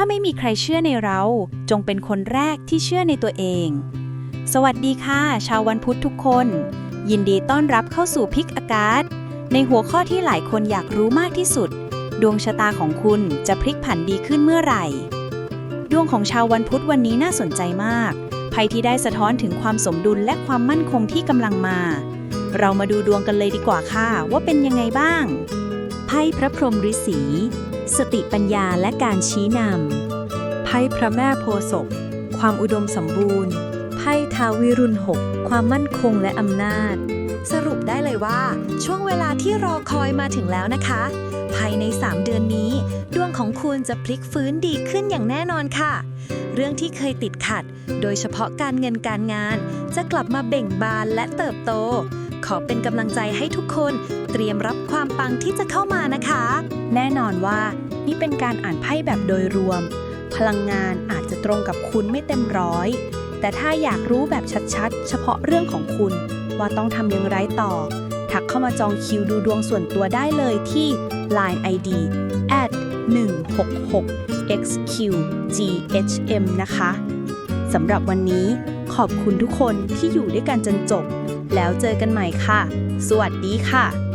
าไม่มีใครเชื่อในเรา จงเป็นคนแรกที่เชื่อในตัวเอง สวัสดีค่ะ ชาววันพุธทุกคน ยินดีต้อนรับเข้าสู่พิกอากาศ ในหัวข้อที่หลายคนอยากรู้มากที่สุด ดวงชะตาของคุณจะพลิกผันดีขึ้นเมื่อไหร่ ดวงของชาววันพุธวันนี้น่าสนใจมากไพ่ที่ได้สะท้อนถึงความสมดุลและความมั่นคงที่กำลังมา เรามาดูดวงกันเลยดีกว่าค่ะว่าเป็นยังไงบ้าง ไพ่พระพรหมฤาษี สติปัญญาและการชี้นำ ไพ่พระแม่โพศพความอุดมสมบูรณ์ ไพ่ทาววิรุณหกความมั่นคงและอำนาจ สรุปได้เลยว่า ช่วงเวลาที่รอคอยมาถึงแล้วนะคะ ภายใน 3 เดือนนี้ ดวงของคุณจะพลิกฟื้นดีขึ้นอย่างแน่นอนค่ะ เรื่องที่เคยติดขัด โดยเฉพาะการเงินการงาน จะกลับมาเบ่งบานและเติบโต ขอเป็นกำลังใจให้ทุกคนเตรียมรับความปังที่จะเข้ามานะคะ แน่นอนว่านี่เป็นการอ่านไพ่แบบโดยรวม พลังงานอาจจะตรงกับคุณไม่เต็มร้อย แต่ถ้าอยากรู้แบบชัดๆ เฉพาะเรื่องของคุณ ว่าต้องทำอย่างไรต่อ ทักเข้ามาจองคิวดูดวงส่วนตัวได้เลยที่ Line ID at 166 xqghm นะคะสำหรับวันนี้ขอบคุณทุกคนที่อยู่ด้วยกันจนจบ แล้วเจอกันใหม่ค่ะ สวัสดีค่ะ